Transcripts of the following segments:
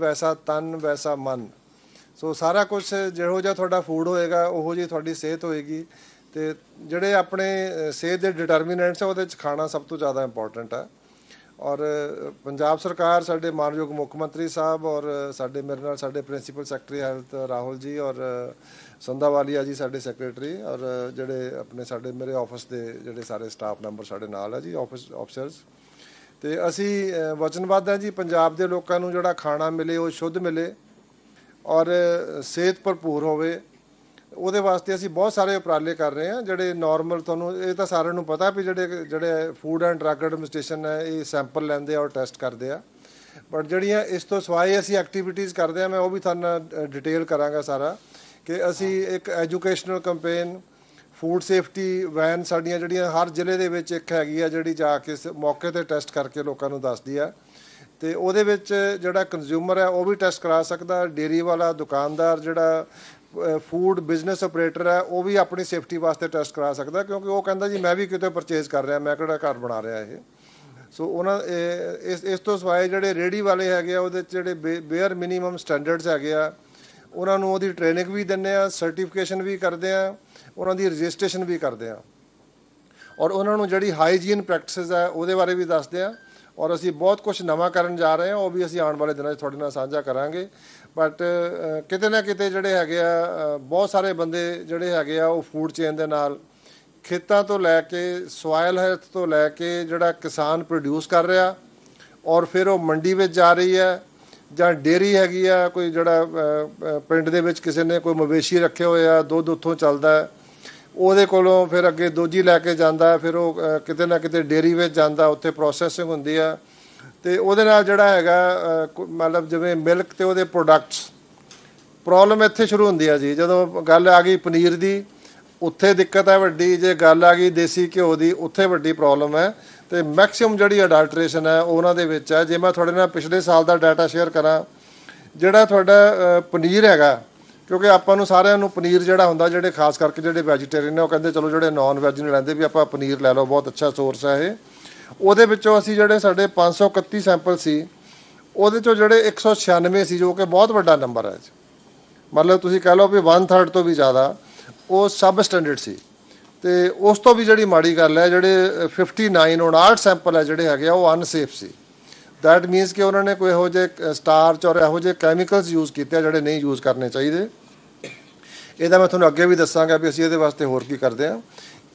ਵੈਸਾ ਤਨ ਵੈਸਾ ਮਨ। ਸੋ ਸਾਰਾ ਕੁਝ ਜਿਹੋ ਜਿਹਾ ਤੁਹਾਡਾ ਫੂਡ ਹੋਏਗਾ ਉਹੋ ਜਿਹੀ ਤੁਹਾਡੀ ਸਿਹਤ ਹੋਏਗੀ। ਤੇ ਜਿਹੜੇ ਆਪਣੇ ਸਿਹਤ ਦੇ ਡਿਟਰਮੀਨੈਂਟਸ ਆ ਉਹਦੇ ਚ ਖਾਣਾ ਸਭ ਤੋਂ ਜ਼ਿਆਦਾ ਇੰਪੋਰਟੈਂਟ ਹੈ ਔਰ ਪੰਜਾਬ ਸਰਕਾਰ ਸਾਡੇ ਮਾਨਯੋਗ ਮੁੱਖ ਮੰਤਰੀ ਸਾਹਿਬ ਔਰ ਸਾਡੇ ਮੇਰੇ ਨਾਲ ਸਾਡੇ principal secretary health Rahul ji ਔਰ ਅ, ਸੰਧਾਵਾਲੀਆ ਜੀ ਸਾਡੇ ਸੈਕਟਰੀ ਔਰ ਜਿਹੜੇ ਆਪਣੇ ਸਾਡੇ ਮੇਰੇ ਆਫਿਸ ਦੇ ਜਿਹੜੇ ਸਾਰੇ ਸਟਾਫ ਮੈਂਬਰ ਸਾਡੇ ਨਾਲ ਹੈ ਜੀ ਆਫਿਸ ਆਫੀਸਰਸ ਤੇ ਅਸੀਂ ਵਚਨਬੱਧ ਹਾਂ ਜੀ, ਪੰਜਾਬ ਦੇ ਲੋਕਾਂ ਨੂੰ ਜਿਹੜਾ ਖਾਣਾ ਮਿਲੇ, ਉਹ ਸ਼ੁੱਧ ਮਿਲੇ ਔਰ ਸਿਹਤ ਭਰਪੂਰ ਹੋਵੇ, ਉਹਦੇ ਵਾਸਤੇ ਅਸੀਂ ਬਹੁਤ ਸਾਰੇ ਉਪਰਾਲੇ ਕਰ ਰਹੇ ਹਾਂ, ਜਿਹੜੇ ਨਾਰਮਲ ਤੁਹਾਨੂੰ, ਇਹ ਤਾਂ ਸਾਰਿਆਂ ਨੂੰ ਪਤਾ ਵੀ ਜਿਹੜੇ ਜਿਹੜੇ ਫੂਡ ਐਂਡ ਡਰੱਗ ਐਡਮਿਨਿਸਟ੍ਰੇਸ਼ਨ ਹੈ, ਇਹ ਸੈਂਪਲ ਲੈਂਦੇ ਆ ਔਰ ਟੈਸਟ ਕਰਦੇ ਆ। ਬਟ ਜਿਹੜੀਆਂ ਇਸ ਤੋਂ ਸਵਾਏ ਅਸੀਂ ਐਕਟੀਵਿਟੀਜ਼ ਕਰਦੇ ਆ, ਮੈਂ ਉਹ ਵੀ ਤੁਹਾਨੂੰ ਡਿਟੇਲ ਕਰਾਂਗਾ ਸਾਰਾ ਕਿ ਅਸੀਂ ਇੱਕ educational campaign food safety van ਸਾਡੀਆਂ ਜਿਹੜੀਆਂ ਹਰ ਜ਼ਿਲ੍ਹੇ ਦੇ ਵਿੱਚ ਇੱਕ ਹੈਗੀ ਆ ਜਿਹੜੀ ਜਾ ਕੇ ਸ- ਮੌਕੇ ਤੇ ਟੈਸਟ ਕਰਕੇ ਲੋਕਾਂ ਨੂੰ ਦੱਸਦੀ ਆ। ਤੇ ਉਹਦੇ ਵਿੱਚ ਜਿਹੜਾ ਕੰਜ਼ਿਊਮਰ ਹੈ ਉਹ ਵੀ ਟੈਸਟ ਕਰਾ ਸਕਦਾ। ਡੇਰੀ ਵਾਲਾ, ਦੁਕਾਨਦਾਰ ਜਿਹੜਾ ਫੂਡ ਬਿਜ਼ਨਸ ਆਪਰੇਟਰ ਹੈ ਉਹ ਵੀ ਆਪਣੀ ਸੇਫਟੀ ਵਾਸਤੇ ਟੈਸਟ ਕਰਾ ਸਕਦਾ, ਕਿਉਂਕਿ ਉਹ ਕਹਿੰਦਾ ਜੀ, ਮੈਂ ਵੀ ਕਿਤੇ ਪਰਚੇਜ਼ ਕਰ ਰਿਹਾ, ਮੈਂ ਕਿਹੜਾ ਘਰ ਬਣਾ ਰਿਹਾ ਇਹ। ਸੋ ਉਹਨਾਂ ਇਸ ਇਸ ਤੋਂ ਸਿਵਾਏ ਜਿਹੜੇ ਰੇੜੀ ਵਾਲੇ ਹੈਗੇ ਆ, ਉਹਦੇ 'ਚ ਜਿਹੜੇ ਬੇਅਰ ਮਿਨੀਮਮ ਸਟੈਂਡਰਡਸ ਹੈਗੇ ਆ, ਉਹਨਾਂ ਨੂੰ ਉਹਦੀ ਟ੍ਰੇਨਿੰਗ ਵੀ ਦਿੰਦੇ ਆ ਸਰਟੀਫਿਕੇਸ਼ਨ ਵੀ ਕਰਦੇ ਆ। ਉਹਨਾਂ ਦੀ ਰਜਿਸਟ੍ਰੇਸ਼ਨ ਵੀ ਕਰਦੇ ਆ। ਔਰ ਉਹਨਾਂ ਨੂੰ ਜਿਹੜੀ ਹਾਈਜੀਨ ਪ੍ਰੈਕਟਿਸਿਸ ਹੈ, ਉਹਦੇ ਬਾਰੇ ਵੀ ਦੱਸਦੇ ਆ। ਔਰ ਅਸੀਂ ਬਹੁਤ ਕੁਝ ਨਵਾਂ ਕਰਨ ਜਾ ਰਹੇ ਹਾਂ ਉਹ ਵੀ ਅਸੀਂ ਆਉਣ ਵਾਲੇ ਦਿਨਾਂ 'ਚ ਤੁਹਾਡੇ ਨਾਲ ਸਾਂਝਾ ਕਰਾਂਗੇ। ਬਟ ਕਿਤੇ ਨਾ ਕਿਤੇ ਜਿਹੜੇ ਹੈਗੇ ਆ ਬਹੁਤ ਸਾਰੇ ਬੰਦੇ ਜਿਹੜੇ ਹੈਗੇ ਆ, ਉਹ ਫੂਡ ਚੇਨ ਦੇ ਨਾਲ ਖੇਤਾਂ ਤੋਂ ਲੈ ਕੇ ਸੋਇਲ ਹੈਲਥ ਤੋਂ ਲੈ ਕੇ ਜਿਹੜਾ ਕਿਸਾਨ ਪ੍ਰੋਡਿਊਸ ਕਰ ਰਿਹਾ ਔਰ ਫਿਰ ਉਹ ਮੰਡੀ ਵਿੱਚ ਜਾ ਰਹੀ ਹੈ ਜਾਂ ਡੇਰੀ ਹੈਗੀ ਆ, ਕੋਈ ਜਿਹੜਾ ਪਿੰਡ ਦੇ ਵਿੱਚ ਕਿਸੇ ਨੇ ਕੋਈ ਮਵੇਸ਼ੀ ਰੱਖੇ ਹੋਏ ਆ, ਦੁੱਧ ਉੱਥੋਂ ਚੱਲਦਾ ਹੈ। ਉਹਦੇ ਕੋਲੋਂ ਫਿਰ ਅੱਗੇ ਦੂਜੀ ਲੈ ਕੇ ਜਾਂਦਾ, ਫਿਰ ਉਹ ਕਿਤੇ ਨਾ ਕਿਤੇ ਡੇਰੀ ਵਿੱਚ ਜਾਂਦਾ, ਉੱਥੇ ਪ੍ਰੋਸੈਸਿੰਗ ਹੁੰਦੀ ਆ। ਤੇ ਉਹਦੇ ਨਾਲ ਜਿਹੜਾ ਹੈਗਾ ਮਤਲਬ ਜਿਵੇਂ ਮਿਲਕ ਤੇ ਉਹਦੇ ਪ੍ਰੋਡਕਟਸ ਪ੍ਰੋਬਲਮ ਇੱਥੇ ਸ਼ੁਰੂ ਹੁੰਦੀ ਆ ਜੀ। ਜਦੋਂ ਗੱਲ ਆ ਗਈ ਪਨੀਰ ਦੀ, ਉੱਥੇ ਦਿੱਕਤ ਹੈ ਵੱਡੀ, ਜੇ ਗੱਲ ਆ ਗਈ ਦੇਸੀ ਘਿਓ ਦੀ, ਉੱਥੇ ਵੱਡੀ ਪ੍ਰੋਬਲਮ ਹੈ ਤੇ ਮੈਕਸਿਮਮ ਜਿਹੜੀ ਅਡਲਟ੍ਰੇਸ਼ਨ ਹੈ ਉਹਨਾਂ ਦੇ ਵਿੱਚ ਹੈ ਜੇ ਮੈਂ ਤੁਹਾਡੇ ਨਾਲ ਪਿਛਲੇ ਸਾਲ ਦਾ ਡਾਟਾ ਸ਼ੇਅਰ ਕਰਾਂ, ਜਿਹੜਾ ਤੁਹਾਡਾ ਪਨੀਰ ਹੈਗਾ ਕਿਉਂਕਿ ਆਪਾਂ ਨੂੰ ਸਾਰਿਆਂ ਨੂੰ ਪਨੀਰ ਜਿਹੜਾ ਹੁੰਦਾ ਜਿਹੜੇ ਖਾਸ ਕਰਕੇ ਜਿਹੜੇ ਵੈਜੀਟੇਰੀਅਨ ਨੇ ਉਹ ਕਹਿੰਦੇ ਚਲੋ ਜਿਹੜੇ ਨਾਨ ਵੈਜ ਨਹੀਂ ਲੈਂਦੇ ਵੀ ਆਪਾਂ ਪਨੀਰ ਲੈ ਲਓ ਬਹੁਤ ਅੱਛਾ ਸੋਰਸ ਹੈ ਇਹ। ਉਹਦੇ ਵਿੱਚੋਂ ਅਸੀਂ ਜਿਹੜੇ ਸਾਡੇ 531 ਸੈਂਪਲ ਸੀ ਉਹਦੇ ਚੋਂ ਜਿਹੜੇ 196 ਸੀ ਜੋ ਕਿ ਬਹੁਤ ਵੱਡਾ ਨੰਬਰ ਹੈ। ਮਤਲਬ ਤੁਸੀਂ ਕਹਿ ਲਓ ਵੀ 1/3 ਤੋਂ ਵੀ ਜ਼ਿਆਦਾ ਉਹ ਸਬ ਸਟੈਂਡਰਡ ਸੀ। ਤੇ ਉਸ ਤੋਂ ਵੀ ਜਿਹੜੀ ਮਾੜੀ ਗੱਲ ਹੈ ਜਿਹੜੇ ਅ, 59 59 ਸੈਂਪਲ ਹੈ ਜਿਹੜੇ ਹੈਗੇ ਆ ਉਹ ਅਨਸੇਫ ਸੀ। ਦੈਟ ਮੀਨਸ ਕਿ ਉਹਨਾਂ ਨੇ ਕੋਈ ਇਹੋ ਜਿਹੇ ਸਟਾਰਚ ਔਰ ਇਹੋ ਜਿਹੇ ਕੈਮੀਕਲਸ ਯੂਜ਼ ਕੀਤੇ ਆ ਜਿਹੜੇ ਨਹੀਂ ਯੂਜ਼ ਕਰਨੇ ਚਾਹੀਦੇ। ਇਹਦਾ ਮੈਂ ਤੁਹਾਨੂੰ ਅੱਗੇ ਵੀ ਦੱਸਾਂਗਾ ਵੀ ਅਸੀਂ ਇਹਦੇ ਵਾਸਤੇ ਹੋਰ ਕੀ ਕਰਦੇ ਆ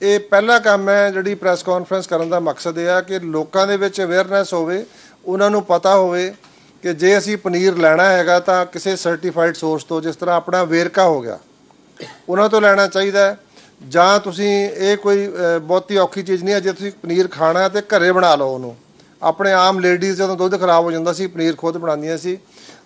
ਇਹ ਪਹਿਲਾ ਕੰਮ ਹੈ ਜਿਹੜੀ ਪ੍ਰੈਸ ਕਾਨਫਰੰਸ ਕਰਨ ਦਾ ਮਕਸਦ ਇਹ ਆ ਕਿ ਲੋਕਾਂ ਦੇ ਵਿੱਚ ਅਵੇਅਰਨੈਸ ਹੋਵੇ, ਉਹਨਾਂ ਨੂੰ ਪਤਾ ਹੋਵੇ ਕਿ ਜੇ ਅਸੀਂ ਪਨੀਰ ਲੈਣਾ ਹੈਗਾ ਤਾਂ ਕਿਸੇ ਸਰਟੀਫਾਈਡ ਸੋਰਸ ਤੋਂ ਜਿਸ ਤਰ੍ਹਾਂ ਆਪਣਾ ਵੇਰਕਾ ਹੋ ਗਿਆ, ਉਹਨਾਂ ਤੋਂ ਲੈਣਾ ਚਾਹੀਦਾ ਜਾਂ ਤੁਸੀਂ ਇਹ ਕੋਈ ਬਹੁਤੀ ਔਖੀ ਚੀਜ਼ ਨਹੀਂ ਹੈ, ਜੇ ਤੁਸੀਂ ਪਨੀਰ ਖਾਣਾ ਹੈ ਤੇ ਘਰੇ ਬਣਾ ਲਓ ਉਹਨੂੰ। ਆਪਣੇ ਆਮ ਲੇਡੀਜ਼ ਜਦੋਂ ਦੁੱਧ ਖਰਾਬ ਹੋ ਜਾਂਦਾ ਸੀ, ਪਨੀਰ ਖੁਦ ਬਣਾਉਂਦੀਆਂ ਸੀ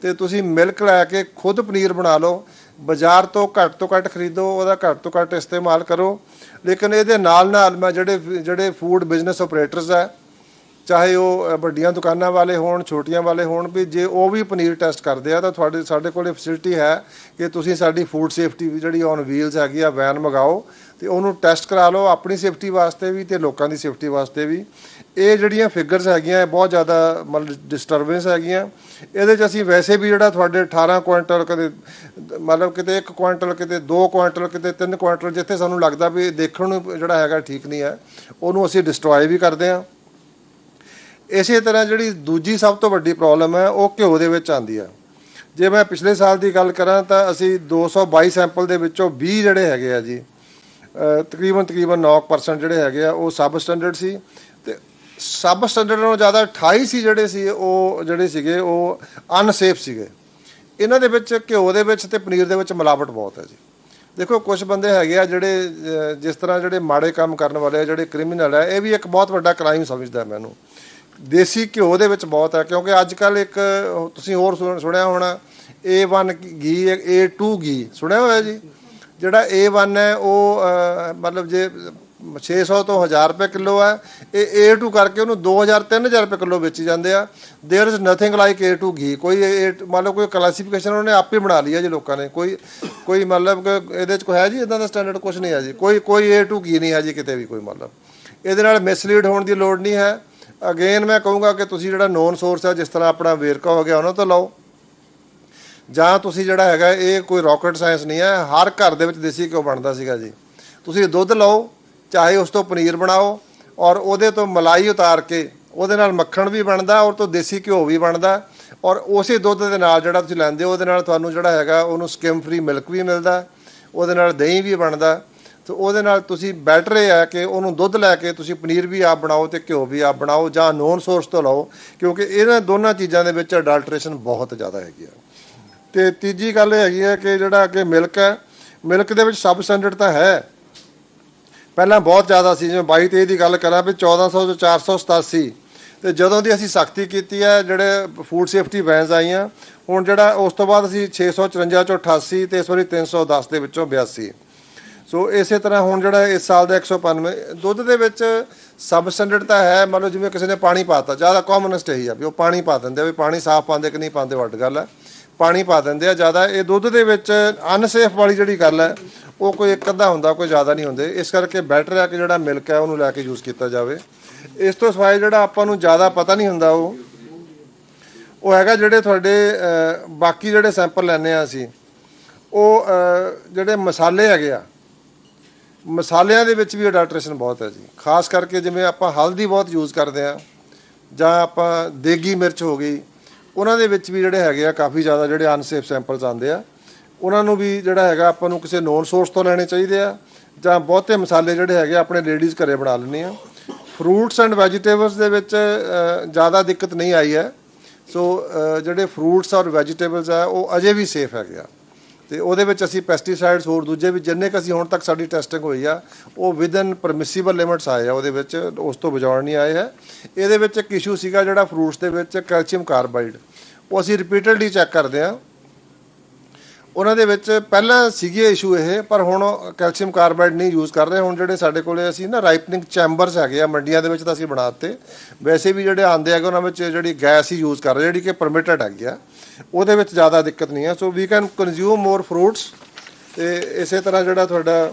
ਤੇ ਤੁਸੀਂ ਮਿਲਕ ਲੈ ਕੇ ਖੁਦ ਪਨੀਰ ਬਣਾ ਲਓ। ਬਾਜ਼ਾਰ ਤੋਂ ਘੱਟ ਤੋਂ ਘੱਟ ਖਰੀਦੋ, ਉਹਦਾ ਘੱਟ ਤੋਂ ਘੱਟ ਇਸਤੇਮਾਲ ਕਰੋ। ਲੇਕਿਨ ਇਹਦੇ ਨਾਲ ਨਾਲ ਮੈਂ ਜਿਹੜੇ ਜਿਹੜੇ ਫੂਡ ਬਿਜ਼ਨਸ ਆਪਰੇਟਰਸ ਹੈ, ਚਾਹੇ ਉਹ ਵੱਡੀਆਂ ਦੁਕਾਨਾਂ ਵਾਲੇ ਹੋਣ, ਛੋਟੀਆਂ ਵਾਲੇ ਹੋਣ, ਵੀ ਜੇ ਉਹ ਵੀ ਪਨੀਰ ਟੈਸਟ ਕਰਦੇ ਆ, ਤਾਂ ਤੁਹਾਡੇ, ਸਾਡੇ ਕੋਲੇ ਫੈਸਿਲਿਟੀ ਹੈ ਕਿ ਤੁਸੀਂ ਸਾਡੀ ਫੂਡ ਸੇਫਟੀ ਜਿਹੜੀ ਔਨ ਵੀਲਸ ਹੈਗੀ ਆ ਵੈਨ ਮੰਗਾਓ। ਤੇ ਉਹਨੂੰ ਟੈਸਟ ਕਰਾ ਲਓ, ਆਪਣੀ ਸੇਫਟੀ ਵਾਸਤੇ ਵੀ ਤੇ ਲੋਕਾਂ ਦੀ ਸੇਫਟੀ ਵਾਸਤੇ ਵੀ। ਇਹ ਜਿਹੜੀਆਂ ਫਿਗਰਸ ਹੈਗੀਆਂ, ਇਹ ਬਹੁਤ ਜ਼ਿਆਦਾ ਮਤਲਬ ਡਿਸਟਰਬੈਂਸ ਹੈਗੀਆਂ। ਇਹਦੇ 'ਚ ਅਸੀਂ ਵੈਸੇ ਵੀ ਜਿਹੜਾ ਤੁਹਾਡੇ 18 ਕੁਇੰਟਲ ਕਦੇ, ਮਤਲਬ ਕਿਤੇ 1 ਕੁਇੰਟਲ, ਕਿਤੇ 2 ਕੁਇੰਟਲ, ਕਿਤੇ 3 ਕੁਇੰਟਲ, ਜਿੱਥੇ ਸਾਨੂੰ ਲੱਗਦਾ ਵੀ ਦੇਖਣ ਨੂੰ ਜਿਹੜਾ ਹੈਗਾ ਠੀਕ ਨਹੀਂ ਹੈ, ਉਹਨੂੰ ਅਸੀਂ ਡਿਸਟਰੋਏ ਵੀ ਕਰਦੇ ਹਾਂ। ਇਸੇ ਤਰ੍ਹਾਂ ਜਿਹੜੀ ਦੂਜੀ ਸਭ ਤੋਂ ਵੱਡੀ ਪ੍ਰੋਬਲਮ ਹੈ, ਉਹ ਘਿਓ ਦੇ ਵਿੱਚ ਆਂਦੀ ਹੈ। ਜੇ ਮੈਂ ਪਿਛਲੇ ਸਾਲ ਦੀ ਗੱਲ ਕਰਾਂ ਤਾਂ ਅਸੀਂ 222 ਸੈਂਪਲ ਦੇ ਵਿੱਚੋਂ 20 ਜਿਹੜੇ ਹੈਗੇ ਆ ਜੀ ਤਕਰੀਬਨ ਤਕਰੀਬਨ 9% ਜਿਹੜੇ ਹੈਗੇ ਆ, ਉਹ ਸਬ ਸਟੈਂਡਰਡ ਸੀ। ਤੇ ਸਬ ਸਟੈਂਡਰਡ ਨਾਲੋਂ ਜ਼ਿਆਦਾ 28 ਸੀ ਜਿਹੜੇ ਸੀ, ਉਹ ਜਿਹੜੇ ਸੀਗੇ, ਉਹ ਅਨਸੇਫ ਸੀਗੇ। ਇਹਨਾਂ ਦੇ ਵਿੱਚ, ਘਿਓ ਦੇ ਵਿੱਚ ਤੇ ਪਨੀਰ ਦੇ ਵਿੱਚ ਮਿਲਾਵਟ ਬਹੁਤ ਹੈ ਜੀ। ਦੇਖੋ ਕੁਝ ਬੰਦੇ ਹੈਗੇ ਆ ਜਿਹੜੇ ਜਿਸ ਤਰ੍ਹਾਂ ਜਿਹੜੇ ਮਾੜੇ ਕੰਮ ਕਰਨ ਵਾਲੇ ਆ, ਜਿਹੜੇ ਕ੍ਰਿਮੀਨਲ ਆ, ਇਹ ਵੀ ਇੱਕ ਬਹੁਤ ਵੱਡਾ ਕ੍ਰਾਈਮ ਸਮਝਦਾ ਮੈਨੂੰ ਦੇਸੀ ਘਿਓ ਦੇ ਵਿੱਚ ਬਹੁਤ ਹੈ, ਕਿਉਂਕਿ ਅੱਜ ਕੱਲ ਇੱਕ, ਤੁਸੀਂ ਹੋਰ ਸੁਣਿਆ ਹੋਣਾ A1 ਘੀ A2 ਘੀ, ਸੁਣਿਆ ਹੋਇਆ ਜੀ? ਜਿਹੜਾ A1 ਹੈ ਉਹ ਅ, ਮਤਲਬ ਜੇ 600 ਤੋਂ 1000 ਰੁਪਏ ਕਿਲੋ ਹੈ ਇਹ A2 ਕਰਕੇ ਉਹਨੂੰ 2000 3000 ਰੁਪਏ ਕਿਲੋ ਵੇਚੀ ਜਾਂਦੇ ਆ there is nothing like A2 ਘੀ ਕੋਈ A- ਮੰਨ ਲਓ ਕੋਈ ਕਲਾਸੀਫਿਕੇਸ਼ਨ ਉਹਨੇ ਆਪੇ ਬਣਾ ਲਈ ਹੈ ਜੀ ਲੋਕਾਂ ਨੇ ਕੋਈ ਕੋਈ ਮਤਲਬ ਕਿ ਇਹਦੇ ਚ ਕੋਈ ਹੈ ਜੀ ਇਦਾਂ ਦਾ ਸਟੈਂਡਰਡ ਕੁਝ ਨਹੀਂ ਹੈ ਜੀ ਕੋਈ ਕੋਈ A2 ਘੀ ਨਹੀਂ ਹੈ ਜੀ ਕਿਤੇ ਵੀ ਕੋਈ ਮਤਲਬ ਇਹਦੇ ਨਾਲ ਮਿਸਲੀਡ ਹੋਣ ਦੀ ਲੋੜ ਨਹੀਂ ਹੈ ਅਗੇਨ ਮੈਂ ਕਹੂੰਗਾ ਕਿ ਤੁਸੀਂ ਜਿਹੜਾ ਨੋਨ ਸੋਰਸ ਹੈ ਜਿਸ ਤਰ੍ਹਾਂ ਆਪਣਾ ਵੇਰਕਾ ਹੋ ਗਿਆ ਉਹਨਾਂ ਤੋਂ ਲਓ ਜਾਂ ਤੁਸੀਂ ਜਿਹੜਾ ਹੈਗਾ, ਇਹ ਕੋਈ ਰਾਕਟ ਸਾਇੰਸ ਨਹੀਂ ਹੈ, ਹਰ ਘਰ ਦੇ ਵਿੱਚ ਦੇਸੀ ਘਿਓ ਬਣਦਾ ਸੀਗਾ ਜੀ। ਤੁਸੀਂ ਦੁੱਧ ਲਓ, ਚਾਹੇ ਉਸ ਤੋਂ ਪਨੀਰ ਬਣਾਓ, ਔਰ ਉਹਦੇ ਤੋਂ ਮਲਾਈ ਉਤਾਰ ਕੇ, ਉਹਦੇ ਨਾਲ ਮੱਖਣ ਵੀ ਬਣਦਾ, ਔਰ ਤੋਂ ਦੇਸੀ ਘਿਓ ਵੀ ਬਣਦਾ, ਔਰ ਉਸੇ ਦੁੱਧ ਦੇ ਨਾਲ ਜਿਹੜਾ ਤੁਸੀਂ ਲੈਂਦੇ ਹੋ, ਉਹਦੇ ਨਾਲ ਤੁਹਾਨੂੰ ਜਿਹੜਾ ਹੈਗਾ, ਉਹਨੂੰ ਸਕਿਮ ਫ੍ਰੀ ਮਿਲਕ ਵੀ ਮਿਲਦਾ, ਉਹਦੇ ਨਾਲ ਦਹੀਂ ਵੀ ਬਣਦਾ। ਤੇ ਉਹਦੇ ਨਾਲ ਤੁਸੀਂ ਬੈਟਰ ਇਹ ਹੈ ਕਿ ਉਹਨੂੰ ਦੁੱਧ ਲੈ ਕੇ ਤੁਸੀਂ ਪਨੀਰ ਵੀ ਆਪ ਬਣਾਓ ਤੇ ਘਿਓ ਵੀ ਆਪ ਬਣਾਓ, ਜਾਂ ਨੋਨ ਸੋਰਸ ਤੋਂ ਲਓ, ਕਿਉਂਕਿ ਇਹਨਾਂ ਦੋਨਾਂ ਚੀਜ਼ਾਂ ਦੇ ਵਿੱਚ ਅਡਲਟ੍ਰੇਸ਼ਨ ਬਹੁਤ ਜ਼ਿਆਦਾ ਹੈਗੀ ਆ। ਤੇ ਤੀਜੀ ਗੱਲ ਇਹ ਹੈਗੀ ਹੈ ਕਿ ਜਿਹੜਾ ਅੱਗੇ ਮਿਲਕ ਹੈ, ਮਿਲਕ ਦੇ ਵਿੱਚ ਸਬ ਸਟੈਂਡਰਡ ਤਾਂ ਹੈ। ਪਹਿਲਾਂ ਬਹੁਤ ਜ਼ਿਆਦਾ ਸੀ, ਜਿਵੇਂ 22 23 ਦੀ ਗੱਲ ਕਰਾਂ ਵੀ 1400 ਤੋਂ 487 ਤੇ ਜਦੋਂ ਦੀ ਅਸੀਂ ਸਖਤੀ ਕੀਤੀ ਹੈ, ਜਿਹੜੇ ਫੂਡ ਸੇਫਟੀ ਵੈਨਸ ਆਈਆਂ, ਹੁਣ ਜਿਹੜਾ ਉਸ ਤੋਂ ਬਾਅਦ ਅਸੀਂ 654 ਚੋਂ 88 ਤੇ ਇਸ ਵਾਰੀ 310 ਦੇ ਵਿੱਚੋਂ 82 ਸੋ ਇਸੇ ਤਰ੍ਹਾਂ ਹੁਣ ਜਿਹੜਾ ਇਸ ਸਾਲ ਦਾ 195 ਦੁੱਧ ਦੇ ਵਿੱਚ ਸਬ ਸਟੈਂਡਰਡ ਤਾਂ ਹੈ, ਮੰਨ ਲਓ ਜਿਵੇਂ ਕਿਸੇ ਨੇ ਪਾਣੀ ਪਾਤਾ, ਜ਼ਿਆਦਾ ਕਾਮਨਸਟ ਇਹੀ ਆ ਵੀ ਉਹ ਪਾਣੀ ਪਾ ਦਿੰਦੇ ਆ ਵੀ ਪਾਣੀ ਸਾਫ਼ ਪਾਉਂਦੇ ਕਿ ਨਹੀਂ ਪਾਉਂਦੇ, ਵੱਡ ਗੱਲ ਹੈ। ਪਾਣੀ ਪਾ ਦਿੰਦੇ ਆ ਜ਼ਿਆਦਾ। ਇਹ ਦੁੱਧ ਦੇ ਵਿੱਚ ਅਨਸੇਫ ਵਾਲੀ ਜਿਹੜੀ ਗੱਲ ਹੈ, ਉਹ ਕੋਈ ਇੱਕ ਅੱਧਾ ਹੁੰਦਾ, ਕੋਈ ਜ਼ਿਆਦਾ ਨਹੀਂ ਹੁੰਦੇ। ਇਸ ਕਰਕੇ ਬੈਟਰ ਹੈ ਕਿ ਜਿਹੜਾ ਮਿਲਕ ਹੈ, ਉਹਨੂੰ ਲੈ ਕੇ ਯੂਜ਼ ਕੀਤਾ ਜਾਵੇ। ਇਸ ਤੋਂ ਸਿਵਾਏ ਜਿਹੜਾ ਆਪਾਂ ਨੂੰ ਜ਼ਿਆਦਾ ਪਤਾ ਨਹੀਂ ਹੁੰਦਾ, ਉਹ ਉਹ ਹੈਗਾ ਜਿਹੜੇ ਤੁਹਾਡੇ ਬਾਕੀ ਜਿਹੜੇ ਸੈਂਪਲ ਲੈਣੇ ਆ ਅਸੀਂ। ਉਹ ਜਿਹੜੇ ਮਸਾਲੇ ਹੈਗੇ ਆ, ਮਸਾਲਿਆਂ ਦੇ ਵਿੱਚ ਵੀ ਅਡਲਟ੍ਰੇਸ਼ਨ ਬਹੁਤ ਹੈ ਜੀ। ਖਾਸ ਕਰਕੇ ਜਿਵੇਂ ਆਪਾਂ ਹਲਦੀ ਬਹੁਤ ਯੂਜ਼ ਕਰਦੇ ਆ ਜਾਂ ਆਪਾਂ ਦੇਗੀ ਮਿਰਚ ਹੋ ਗਈ ਉਹਨਾਂ ਦੇ ਵਿੱਚ ਵੀ ਜਿਹੜੇ ਹੈਗੇ ਆ ਕਾਫੀ ਜ਼ਿਆਦਾ ਜਿਹੜੇ ਅਨਸੇਫ ਸੈਂਪਲਸ ਆਉਂਦੇ ਆ। ਉਹਨਾਂ ਨੂੰ ਵੀ ਜਿਹੜਾ ਹੈਗਾ ਆਪਾਂ ਨੂੰ ਕਿਸੇ ਨੋਨ ਸੋਰਸ ਤੋਂ ਲੈਣੇ ਚਾਹੀਦੇ ਆ ਜਾਂ ਬਹੁਤੇ ਮਸਾਲੇ ਜਿਹੜੇ ਹੈਗੇ ਆ ਆਪਣੇ ਲੇਡੀਜ਼ ਘਰੇ ਬਣਾ ਲੈਂਦੇ ਆ। ਫਰੂਟਸ ਐਂਡ ਵੈਜੀਟੇਬਲਸ ਦੇ ਵਿੱਚ ਜ਼ਿਆਦਾ ਦਿੱਕਤ ਨਹੀਂ ਆਈ ਹੈ। ਸੋ ਜਿਹੜੇ ਫਰੂਟਸ ਔਰ ਵੈਜੀਟੇਬਲਸ ਆ, ਉਹ ਅਜੇ ਵੀ ਸੇਫ ਹੈਗੇ ਆ। ਤੇ ਉਹਦੇ ਵਿੱਚ ਅਸੀਂ ਪੈਸਟੀਸਾਈਡਸ ਹੋਰ ਦੂਜੇ ਵੀ ਜਿੰਨੇ ਕ ਅਸੀਂ ਹੁਣ ਤੱਕ ਸਾਡੀ ਟੈਸਟਿੰਗ ਹੋਈ ਆ, ਉਹ ਵਿਦਨ ਪਰਮਿਸਿਬਲ ਲਿਮਿਟਸ ਆਏ ਆ ਉਹਦੇ ਵਿੱਚ, ਉਸ ਤੋਂ ਬਚਾਉਣ ਨਹੀਂ ਆਏ ਹੈ। ਇਹਦੇ ਵਿੱਚ ਇੱਕ ਇਸ਼ੂ ਸੀਗਾ ਜਿਹੜਾ ਫਰੂਟਸ ਦੇ ਵਿੱਚ ਕੈਲਸ਼ੀਅਮ ਕਾਰਬਾਈਡ ਉਹ ਅਸੀਂ ਰਿਪੀਟਡਲੀ ਚੈੱਕ ਕਰਦੇ ਆ। ਉਹਨਾਂ ਦੇ ਵਿੱਚ ਪਹਿਲਾਂ ਸੀਗੇ ਇਸ਼ੂ ਇਹ, ਪਰ ਹੁਣ ਕੈਲਸ਼ੀਅਮ ਕਾਰਬਾਈਡ ਨਹੀਂ ਯੂਜ਼ ਕਰ ਰਹੇ। ਹੁਣ ਜਿਹੜੇ ਸਾਡੇ ਕੋਲੇ ਅਸੀਂ ਨਾ ਰਾਈਪਨਿੰਗ ਚੈਂਬਰਸ ਹੈਗੇ ਆ ਮੰਡੀਆਂ ਦੇ ਵਿੱਚ ਤਾਂ ਅਸੀਂ ਬਣਾ ਦਿੱਤੇ। ਵੈਸੇ ਵੀ ਜਿਹੜੇ ਆਂਦੇ ਹੈਗੇ, ਉਹਨਾਂ ਵਿੱਚ ਜਿਹੜੀ ਗੈਸ ਹੀ ਯੂਜ਼ ਕਰ ਰਹੇ, ਜਿਹੜੀ ਕਿ ਪਰਮਿਟਡ ਹੈਗੀ ਆ, ਉਹਦੇ ਵਿੱਚ ਜ਼ਿਆਦਾ ਦਿੱਕਤ ਨਹੀਂ ਹੈ। So we can consume more fruits ਤੇ ਇਸੇ ਤਰ੍ਹਾਂ ਜਿਹੜਾ ਤੁਹਾਡਾ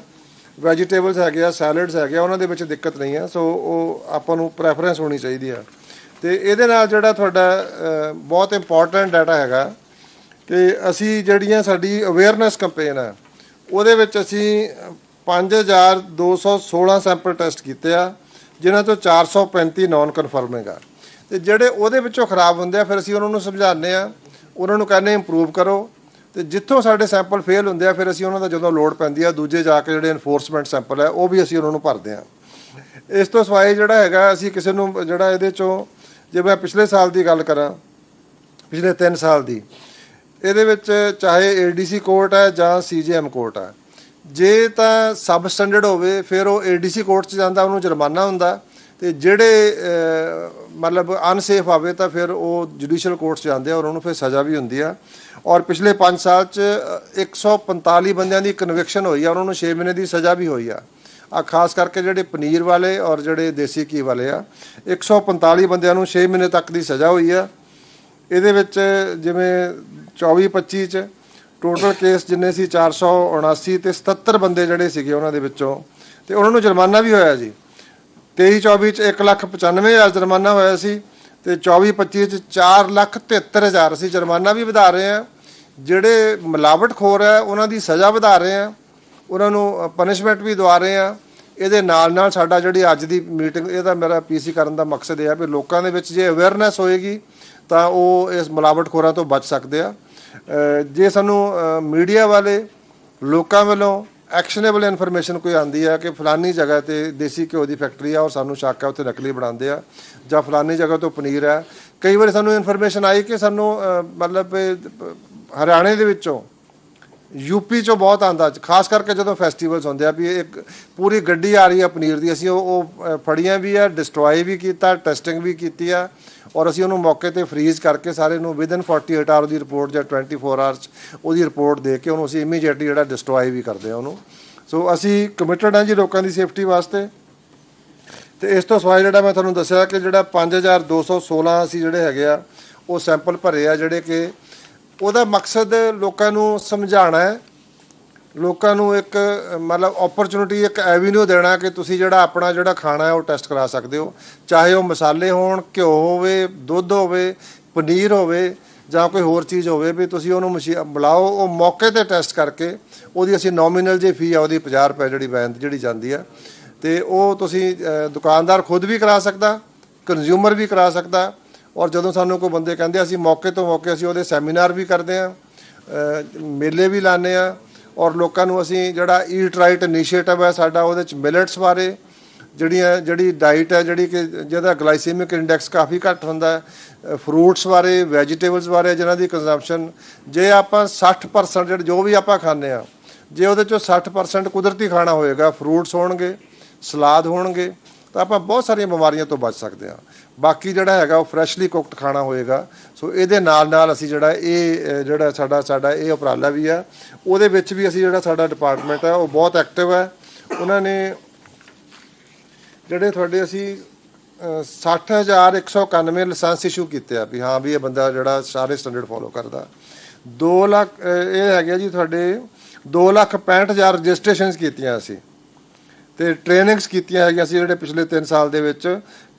ਵੈਜੀਟੇਬਲਸ ਹੈਗੇ ਆ ਸੈਲਡਸ ਹੈਗੇ ਆ, ਉਹਨਾਂ ਦੇ ਵਿੱਚ ਦਿੱਕਤ ਨਹੀਂ ਆ ਸੋ ਉਹ ਆਪਾਂ ਨੂੰ ਪ੍ਰੈਫਰੈਂਸ ਹੋਣੀ ਚਾਹੀਦੀ ਆ। ਤੇ ਇਹਦੇ ਨਾਲ ਜਿਹੜਾ ਤੁਹਾਡਾ ਬਹੁਤ ਇੰਪੋਰਟੈਂਟ ਡਾਟਾ ਹੈਗਾ ਕਿ ਅਸੀਂ ਜਿਹੜੀਆਂ ਸਾਡੀ ਅਵੇਅਰਨੈਸ ਕੈਂਪੇਨ ਆ, ਉਹਦੇ ਵਿੱਚ ਅਸੀਂ 5216 ਸੈਂਪਲ ਟੈਸਟ ਕੀਤੇ ਆ, ਜਿਨ੍ਹਾਂ ਤੋਂ 435 ਨਾਨ ਕਨਫਰਮਿੰਗ ਆ। ਤੇ ਜਿਹੜੇ ਉਹਦੇ ਵਿੱਚੋਂ ਖਰਾਬ ਹੁੰਦੇ ਆ, ਫਿਰ ਅਸੀਂ ਉਹਨਾਂ ਨੂੰ ਸਮਝਾਉਂਦੇ ਆ, ਉਹਨਾਂ ਨੂੰ ਕਹਿੰਦੇ ਇੰਪਰੂਵ ਕਰੋ। ਤੇ ਜਿੱਥੋਂ ਸਾਡੇ ਸੈਂਪਲ ਫੇਲ ਹੁੰਦੇ ਆ, ਫਿਰ ਅਸੀਂ ਉਹਨਾਂ ਦਾ ਜਦੋਂ ਲੋਡ ਪੈਂਦੀ ਆ, ਦੂਜੇ ਜਾ ਕੇ ਜਿਹੜੇ ਇਨਫੋਰਸਮੈਂਟ ਸੈਂਪਲ ਹੈ ਉਹ ਵੀ ਅਸੀਂ ਉਹਨਾਂ ਨੂੰ ਭਰਦੇ ਆ। ਇਸ ਤੋਂ ਸਿਵਾਏ ਜਿਹੜਾ ਹੈਗਾ, ਅਸੀਂ ਕਿਸੇ ਨੂੰ ਜਿਹੜਾ ਇਹਦੇ ਚੋਂ, ਜੇ ਮੈਂ ਪਿਛਲੇ ਸਾਲ ਦੀ ਗੱਲ ਕਰਾਂ, ਪਿਛਲੇ 3 ਸਾਲ ਦੀ ਇਹਦੇ ਵਿੱਚ ਚਾਹੇ ਏਡੀਸੀ ਕੋਰਟ ਹੈ ਜਾਂ ਸੀਜੀਐਮ ਕੋਰਟ ਹੈ। ਜੇ ਤਾਂ ਸਬ ਸਟੈਂਡਰਡ ਹੋਵੇ ਫਿਰ ਉਹ ਏਡੀਸੀ ਕੋਰਟ 'ਚ ਜਾਂਦਾ ਉਹਨੂੰ ਜੁਰਮਾਨਾ ਹੁੰਦਾ। ਤੇ ਜਿਹੜੇ ਮਤਲਬ ਅਨਸੇਫ ਆਵੇ ਤਾਂ ਫਿਰ ਉਹ ਜੁਡੀਸ਼ੀਅਲ ਕੋਰਟ 'ਚ ਜਾਂਦੇ ਆ ਔਰ ਉਹਨੂੰ ਫਿਰ ਸਜ਼ਾ ਵੀ ਹੁੰਦੀ ਆ। ਔਰ ਪਿਛਲੇ 5 ਸਾਲ 'ਚ ਅ, 145 ਬੰਦਿਆਂ ਦੀ ਕਨਵਿਕਸ਼ਨ ਹੋਈ ਆ ਉਹਨਾਂ ਨੂੰ 6 ਮਹੀਨੇ ਦੀ ਸਜ਼ਾ ਵੀ ਹੋਈ ਆ। ਆ ਖਾਸ ਕਰਕੇ ਜਿਹੜੇ ਪਨੀਰ ਵਾਲੇ ਔਰ ਜਿਹੜੇ ਦੇਸੀ ਘੀ ਵਾਲੇ ਆ 145 ਬੰਦਿਆਂ ਨੂੰ 6 ਮਹੀਨੇ ਤੱਕ ਦੀ ਸਜ਼ਾ ਹੋਈ ਆ। ਇਹਦੇ ਵਿੱਚ ਜਿਵੇਂ 24 25 ਚ ਟੋਟਲ ਕੇਸ ਜਿੰਨੇ ਸੀ 479 ਤੇ 77 ਬੰਦੇ ਜਿਹੜੇ ਸੀਗੇ ਉਹਨਾਂ ਦੇ ਵਿੱਚੋਂ, ਤੇ ਉਹਨਾਂ ਨੂੰ ਜੁਰਮਾਨਾ ਵੀ ਹੋਇਆ ਜੀ। 23 24 ਚ 1 ਲੱਖ 95 ਹਜ਼ਾਰ ਜੁਰਮਾਨਾ ਹੋਇਆ ਸੀ ਤੇ 24 25 ਚ 4 ਲੱਖ 73 ਹਜ਼ਾਰ ਅਸੀਂ ਜੁਰਮਾਨਾ ਵੀ ਵਧਾ ਰਹੇ ਆ ਜਿਹੜੇ ਮਿਲਾਵਟਖੋਰ ਹੈ, ਉਹਨਾਂ ਦੀ ਸਜ਼ਾ ਵਧਾ ਰਹੇ ਆ ਉਹਨਾਂ ਨੂੰ ਪਨਿਸ਼ਮੈਂਟ ਵੀ ਦਵਾ ਰਹੇ ਆ ਇਹਦੇ ਨਾਲ ਨਾਲ ਸਾਡਾ ਜਿਹੜੀ ਅੱਜ ਦੀ ਮੀਟਿੰਗ ਇਹਦਾ ਮੇਰਾ ਪੀਸੀ ਕਰਨ ਦਾ ਮਕਸਦ ਇਹ ਹੈ ਵੀ ਲੋਕਾਂ ਦੇ ਵਿੱਚ ਜੇ ਅਵੇਅਰਨੈਸ ਹੋਏਗੀ, ਤਾਂ ਉਹ ਇਸ ਮਿਲਾਵਟਖੋਰਾਂ ਤੋਂ ਬਚ ਸਕਦੇ ਆ। ਜੇ ਸਾਨੂੰ ਮੀਡੀਆ ਵਾਲੇ ਲੋਕਾਂ ਵੱਲੋਂ ਐਕਸ਼ਨੇਬਲ ਇਨਫੋਰਮੇਸ਼ਨ ਕੋਈ ਆਂਦੀ ਹੈ ਕਿ ਫਲਾਨੀ ਜਗ੍ਹਾ ਤੇ ਦੇਸੀ ਘਿਓ ਦੀ ਫੈਕਟਰੀ ਆ ਔਰ ਸਾਨੂੰ ਸ਼ੱਕ ਹੈ ਉੱਥੇ ਨਕਲੀ ਬਣਾਉਂਦੇ ਆ ਜਾਂ ਫਲਾਨੀ ਜਗ੍ਹਾ ਤੋਂ ਪਨੀਰ ਹੈ ਕਈ ਵਾਰੀ ਸਾਨੂੰ ਇਨਫੋਰਮੇਸ਼ਨ ਆਈ ਕਿ ਸਾਨੂੰ ਮਤਲਬ ਹਰਿਆਣੇ ਦੇ ਵਿੱਚੋਂ ਯੂਪੀ ਚੋਂ ਬਹੁਤ ਆਂਦਾ, ਖਾਸ ਕਰਕੇ ਜਦੋਂ ਫੈਸਟੀਵਲਸ ਹੁੰਦੇ ਆ ਵੀ ਇੱਕ ਪੂਰੀ ਗੱਡੀ ਆ ਰਹੀ ਆ ਪਨੀਰ ਦੀ, ਅਸੀਂ ਉਹ ਉਹ ਫੜੀਆਂ ਵੀ ਆ ਡਿਸਟਰੋਏ ਵੀ ਕੀਤਾ ਟੈਸਟਿੰਗ ਵੀ ਕੀਤੀ ਆ ਔਰ ਅਸੀਂ ਉਹਨੂੰ ਮੌਕੇ ਤੇ ਫ੍ਰੀਜ਼ ਕਰਕੇ ਸਾਰੇ ਨੂੰ ਵਿਦਨ 48 ਆਵਰ ਦੀ ਰਿਪੋਰਟ ਜਾਂ 24 ਆਵਰਸ ਉਹਦੀ ਰਿਪੋਰਟ ਦੇ ਕੇ ਉਹਨੂੰ ਅਸੀਂ ਇਮੀਡੀਏਟਲੀ ਜਿਹੜਾ ਡਿਸਟਰੋਏ ਵੀ ਕਰਦੇ ਆ ਉਹਨੂੰ। ਸੋ ਅਸੀਂ ਕਮਿਟਡ ਹਾਂ ਜੀ ਲੋਕਾਂ ਦੀ ਸੇਫਟੀ ਵਾਸਤੇ। ਤੇ ਇਸ ਤੋਂ ਸਿਵਾਏ ਜਿਹੜਾ ਮੈਂ ਤੁਹਾਨੂੰ ਦੱਸਿਆ ਕਿ ਜਿਹੜਾ 5216 ਅਸੀਂ ਜਿਹੜੇ ਹੈਗੇ ਆ, ਉਹ ਸੈਂਪਲ ਭਰੇ ਆ ਜਿਹੜੇ ਕਿ ਉਹਦਾ ਮਕਸਦ ਲੋਕਾਂ ਨੂੰ ਸਮਝਾਉਣਾ ਹੈ ਲੋਕਾਂ ਨੂੰ ਇੱਕ, ਮਤਲਬ ਓਪਰਚੁਨਿਟੀ ਇੱਕ ਐਵੀਨਿਊ ਦੇਣਾ ਕਿ ਤੁਸੀਂ ਜਿਹੜਾ ਆਪਣਾ ਜਿਹੜਾ ਖਾਣਾ ਹੈ ਉਹ ਟੈਸਟ ਕਰਾ ਸਕਦੇ ਹੋ। ਚਾਹੇ ਉਹ ਮਸਾਲੇ ਹੋਣ, ਘਿਓ ਹੋਵੇ, ਦੁੱਧ ਹੋਵੇ, ਪਨੀਰ ਹੋਵੇ ਜਾਂ ਕੋਈ ਹੋਰ ਚੀਜ਼ ਹੋਵੇ ਵੀ ਤੁਸੀਂ ਉਹਨੂੰ ਮਸ਼ੀਨ ਬੁਲਾਓ, ਉਹ ਮੌਕੇ ਤੇ ਟੈਸਟ ਕਰਕੇ ਉਹਦੀ ਅਸੀਂ ਨੋਮੀਨਲ ਜੇ ਫੀ ਆ, ਉਹਦੀ 50 ਰੁਪਏ ਜਿਹੜੀ ਵੈਨ ਜਿਹੜੀ ਜਾਂਦੀ ਆ। ਤੇ ਉਹ ਤੁਸੀਂ ਦੁਕਾਨਦਾਰ ਖੁਦ ਵੀ ਕਰਾ ਸਕਦਾ ਕੰਜ਼ਿਊਮਰ ਵੀ ਕਰਾ ਸਕਦਾ ਔਰ ਜਦੋਂ ਸਾਨੂੰ ਕੋਈ ਬੰਦੇ ਕਹਿੰਦੇ ਅਸੀਂ ਮੌਕੇ ਤੋਂ ਮੌਕੇ ਅਸੀਂ ਉਹਦੇ ਸੈਮੀਨਾਰ ਵੀ ਕਰਦੇ ਆ ਮੇਲੇ ਵੀ ਲਾਉਂਦੇ ਆ ਔਰ ਲੋਕਾਂ ਨੂੰ ਅਸੀਂ ਜਿਹੜਾ ਈਟ ਰਾਈਟ ਇਨੀਸ਼ੀਏਟਿਵ ਹੈ ਸਾਡਾ ਉਹਦੇ ਚ ਮਿਲਟਸ ਬਾਰੇ ਜਿਹੜੀਆਂ, ਜਿਹੜੀ ਡਾਈਟ ਹੈ, ਜਿਹੜੀ ਕਿ ਜਿਹਦਾ ਗਲਾਈਸੀਮਿਕ ਇੰਡੈਕਸ ਕਾਫੀ ਘੱਟ ਹੁੰਦਾ ਹੈ ਫਰੂਟਸ ਬਾਰੇ ਵੈਜੀਟੇਬਲਸ ਬਾਰੇ ਜਿਨ੍ਹਾਂ ਦੀ ਕੰਜ਼ੰਪਸ਼ਨ ਜੇ ਆਪਾਂ 60% ਜਿਹੜੇ ਜੋ ਵੀ ਆਪਾਂ ਖਾਂਦੇ ਆ ਜੇ ਉਹਦੇ ਚੋਂ 60% ਕੁਦਰਤੀ ਖਾਣਾ ਹੋਏਗਾ ਫਰੂਟਸ ਹੋਣਗੇ, ਸਲਾਦ ਹੋਣਗੇ ਤਾਂ ਆਪਾਂ ਬਹੁਤ ਸਾਰੀਆਂ ਬਿਮਾਰੀਆਂ ਤੋਂ ਬਚ ਸਕਦੇ ਹਾਂ। ਬਾਕੀ ਜਿਹੜਾ ਹੈਗਾ ਉਹ ਫਰੈਸ਼ਲੀ ਕੁਕਡ ਖਾਣਾ ਹੋਏਗਾ। ਸੋ ਇਹਦੇ ਨਾਲ ਨਾਲ ਅਸੀਂ ਜਿਹੜਾ ਇਹ ਜਿਹੜਾ ਸਾਡਾ ਸਾਡਾ ਇਹ ਉਪਰਾਲਾ ਵੀ ਆ ਉਹਦੇ ਵਿੱਚ ਵੀ ਅਸੀਂ ਜਿਹੜਾ ਸਾਡਾ ਡਿਪਾਰਟਮੈਂਟ ਹੈ ਉਹ ਬਹੁਤ ਐਕਟਿਵ ਹੈ ਉਹਨਾਂ ਨੇ ਜਿਹੜੇ ਤੁਹਾਡੇ ਅਸੀਂ ਅਹ, 60191 ਲਾਇਸੈਂਸ ਇਸ਼ੂ ਕੀਤੇ ਆ ਵੀ ਹਾਂ ਵੀ ਇਹ ਬੰਦਾ ਜਿਹੜਾ ਸਾਰੇ ਸਟੈਂਡਰਡ ਫੋਲੋ ਕਰਦਾ। 2 ਲੱਖ ਇਹ ਹੈਗੇ ਜੀ ਤੁਹਾਡੇ 2 ਲੱਖ 65000 ਰਜਿਸਟ੍ਰੇਸ਼ਨਸ ਕੀਤੀਆਂ ਅਸੀਂ। ਤੇ ਟ੍ਰੇਨਿੰਗਸ ਕੀਤੀਆਂ ਹੈਗੀਆਂ ਸੀ ਜਿਹੜੇ ਪਿਛਲੇ 3 ਸਾਲ ਦੇ ਵਿੱਚ।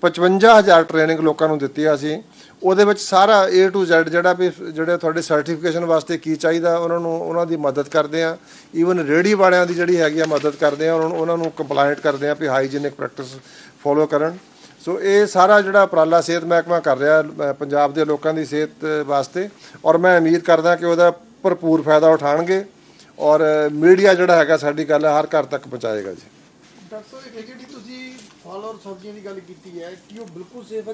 55000 ਟ੍ਰੇਨਿੰਗ ਲੋਕਾਂ ਨੂੰ ਦਿੱਤੀ ਆ ਅਸੀਂ ਉਹਦੇ ਵਿੱਚ ਸਾਰਾ A to Z ਜਿਹੜਾ ਵੀ ਜਿਹੜੇ ਤੁਹਾਡੇ ਸਰਟੀਫਿਕੇਸ਼ਨ ਵਾਸਤੇ ਕੀ ਚਾਹੀਦਾ, ਉਹਨਾਂ ਨੂੰ ਉਹਨਾਂ ਦੀ ਮਦਦ ਕਰਦੇ ਆ ਈਵਨ ਰੇੜੀ ਵਾਲਿਆਂ ਦੀ ਜਿਹੜੀ ਹੈਗੀ ਆ ਮਦਦ ਕਰਦੇ ਆ ਉਹਨਾਂ ਨੂੰ ਉਹਨਾਂ ਨੂੰ ਕੰਪਲਾਈਂਟ ਕਰਦੇ ਆ ਵੀ ਹਾਈਜੀਨਿਕ ਪ੍ਰੈਕਟਿਸ ਫੋਲੋ ਕਰਨ। ਸੋ ਇਹ ਸਾਰਾ ਜਿਹੜਾ ਉਪਰਾਲਾ ਸਿਹਤ ਮਹਿਕਮਾ ਕਰ ਰਿਹਾ ਪੰਜਾਬ ਦੇ ਲੋਕਾਂ ਦੀ ਸਿਹਤ ਵਾਸਤੇ। ਔਰ ਮੈਂ ਉਮੀਦ ਕਰਦਾ ਕਿ ਉਹਦਾ ਭਰਪੂਰ ਫਾਇਦਾ ਉਠਾਣਗੇ। ਔਰ ਮੀਡੀਆ ਜਿਹੜਾ ਹੈਗਾ ਸਾਡੀ ਗੱਲ ਹਰ ਘਰ ਤੱਕ ਪਹੁੰਚਾਏਗਾ ਜੀ। ਡਾਕਟਰ ਸਾਹਿਬ ਇਹ ਜਿਹੜੀ ਤੁਸੀਂ ਫਲ ਔਰ ਸਬਜ਼ੀਆਂ ਦੀ ਗੱਲ ਕੀਤੀ ਹੈ, ਕਿ ਉਹ ਬਿਲਕੁਲ ਸੇਫ ਹੈ?